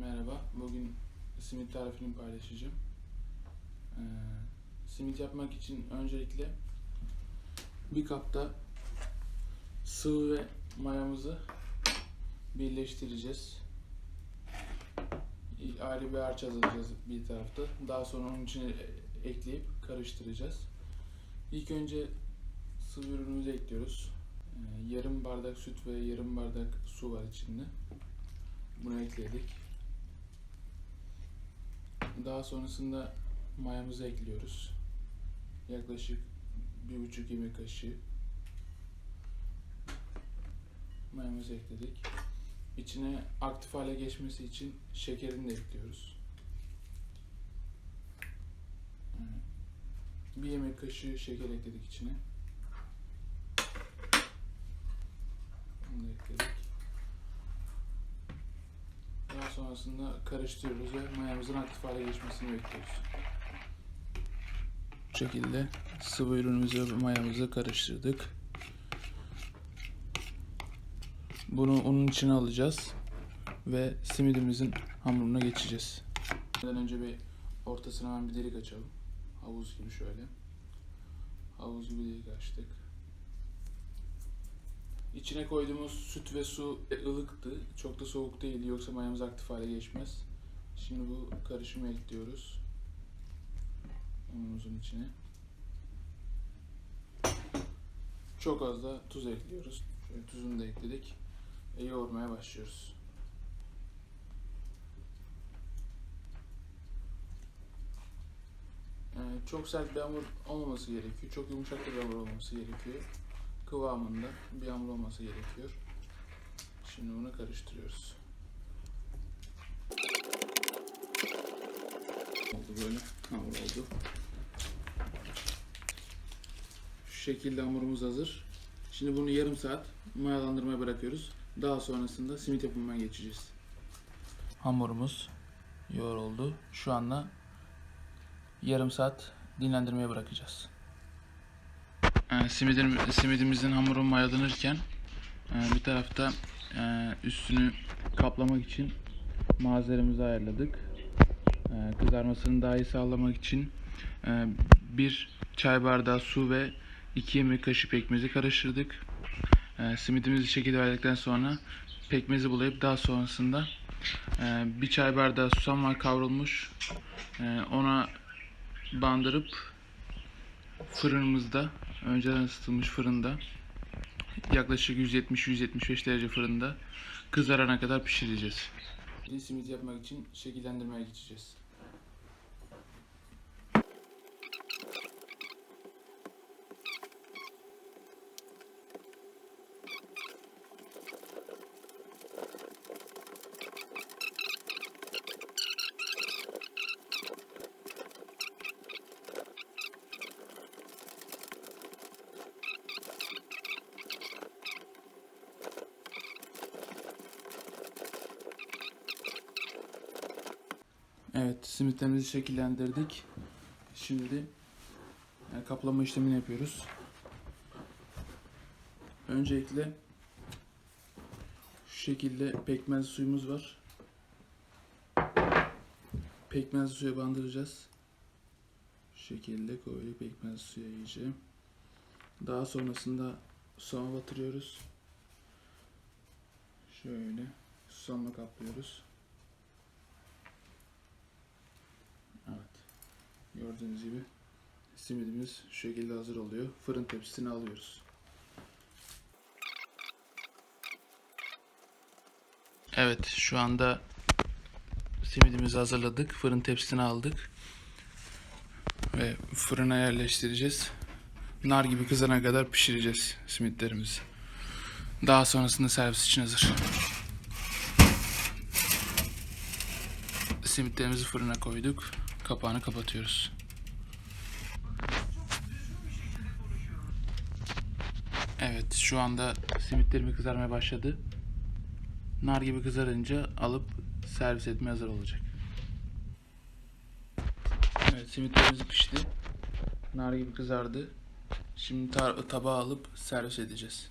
Merhaba. Bugün simit tarifini paylaşacağım. Ee, simit yapmak için öncelikle bir kapta sıvı ve mayamızı birleştireceğiz. Ayrı bir harç hazırlayacağız bir tarafta. Daha sonra onun içine ekleyip karıştıracağız. İlk önce sıvı ürünümüzü ekliyoruz. Ee, yarım bardak süt ve yarım bardak su var içinde. Bunu ekledik. Daha sonrasında mayamızı ekliyoruz. Yaklaşık bir buçuk yemek kaşığı mayamızı ekledik. İçine aktif hale geçmesi için şekerini de ekliyoruz. Evet. Bir yemek kaşığı şeker ekledik içine. Bunu da ekledik. Daha sonrasında karıştırıyoruz ve mayamızın aktif hale geçmesini bekliyoruz. Bu şekilde sıvı ürünümüzü ve mayamızı karıştırdık. Bunu unun içine alacağız ve simidimizin hamuruna geçeceğiz. Önce bir ortasına hemen bir delik açalım. Havuz gibi şöyle. Havuz gibi delik açtık. İçine koyduğumuz süt ve su ılıktı. Çok da soğuk değildi yoksa mayamız aktif hale geçmez. Şimdi bu karışımı ekliyoruz. Unumuzun içine. Çok az da tuz ekliyoruz. Şöyle tuzunu da ekledik. Ve yoğurmaya başlıyoruz. Yani çok sert bir hamur olmaması gerekiyor. Çok yumuşak bir hamur olması gerekiyor kıvamında bir hamur olması gerekiyor. Şimdi bunu karıştırıyoruz. Oldu böyle hamur oldu. Şu şekilde hamurumuz hazır. Şimdi bunu yarım saat mayalandırmaya bırakıyoruz. Daha sonrasında simit yapımına geçeceğiz. Hamurumuz yoğruldu. Şu anda yarım saat dinlendirmeye bırakacağız. E, simidimizin hamuru mayalanırken e, bir tarafta e, üstünü kaplamak için malzememizi ayarladık. E, kızarmasını daha iyi sağlamak için e, bir çay bardağı su ve iki yemek kaşığı pekmezi karıştırdık. E, simidimizi şekilde verdikten sonra pekmezi bulayıp daha sonrasında e, bir çay bardağı susam var kavrulmuş. E, ona bandırıp fırınımızda önceden ısıtılmış fırında yaklaşık 170-175 derece fırında kızarana kadar pişireceğiz. Simit yapmak için şekillendirmeye geçeceğiz. Evet, simitlerimizi şekillendirdik. Şimdi kaplama işlemini yapıyoruz. Öncelikle şu şekilde pekmez suyumuz var. Pekmez suya bandıracağız. Şu şekilde koyduk pekmez suya iyice. Daha sonrasında susama batırıyoruz. Şöyle susamla kaplıyoruz. Evet. Gördüğünüz gibi simidimiz şu şekilde hazır oluyor. Fırın tepsisine alıyoruz. Evet, şu anda simidimizi hazırladık. Fırın tepsisine aldık. Ve fırına yerleştireceğiz. Nar gibi kızana kadar pişireceğiz simitlerimizi. Daha sonrasında servis için hazır. Simitlerimizi fırına koyduk. Kapağını kapatıyoruz. Evet şu anda simitlerimi kızarmaya başladı. Nar gibi kızarınca alıp servis etmeye hazır olacak. Evet simitlerimiz pişti. Nar gibi kızardı. Şimdi ta- tabağa alıp servis edeceğiz.